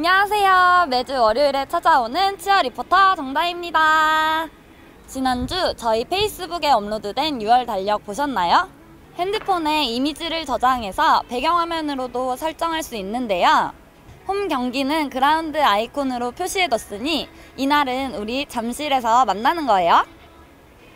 안녕하세요. 매주 월요일에 찾아오는 치어 리포터 정다입니다. 지난주 저희 페이스북에 업로드된 6월 달력 보셨나요? 핸드폰에 이미지를 저장해서 배경화면으로도 설정할 수 있는데요. 홈 경기는 그라운드 아이콘으로 표시해뒀으니 이날은 우리 잠실에서 만나는 거예요.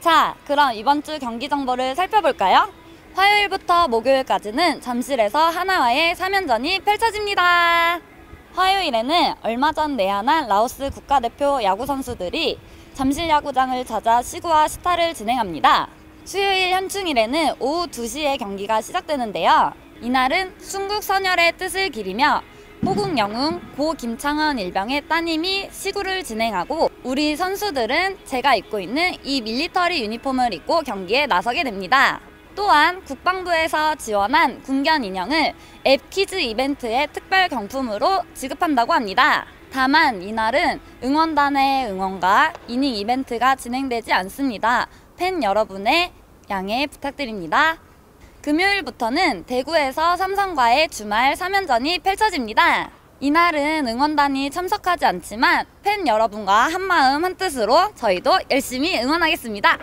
자, 그럼 이번 주 경기 정보를 살펴볼까요? 화요일부터 목요일까지는 잠실에서 하나와의 3연전이 펼쳐집니다. 화요일에는 얼마 전 내한한 라오스 국가대표 야구 선수들이 잠실 야구장을 찾아 시구와 시타를 진행합니다. 수요일 현충일에는 오후 2시에 경기가 시작되는데요. 이날은 순국 선열의 뜻을 기리며 호국 영웅 고 김창원 일병의 따님이 시구를 진행하고 우리 선수들은 제가 입고 있는 이 밀리터리 유니폼을 입고 경기에 나서게 됩니다. 또한 국방부에서 지원한 군견 인형을 앱 퀴즈 이벤트의 특별 경품으로 지급한다고 합니다. 다만 이날은 응원단의 응원과 이닝 이벤트가 진행되지 않습니다. 팬 여러분의 양해 부탁드립니다. 금요일부터는 대구에서 삼성과의 주말 3연전이 펼쳐집니다. 이날은 응원단이 참석하지 않지만 팬 여러분과 한마음 한뜻으로 저희도 열심히 응원하겠습니다.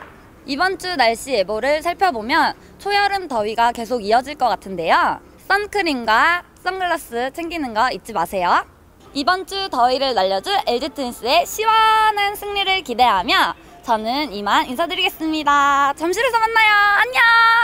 이번 주 날씨 예보를 살펴보면 초여름 더위가 계속 이어질 것 같은데요. 선크림과 선글라스 챙기는 거 잊지 마세요. 이번 주 더위를 날려줄 LG 트윈스의 시원한 승리를 기대하며 저는 이만 인사드리겠습니다. 잠실에서 만나요. 안녕!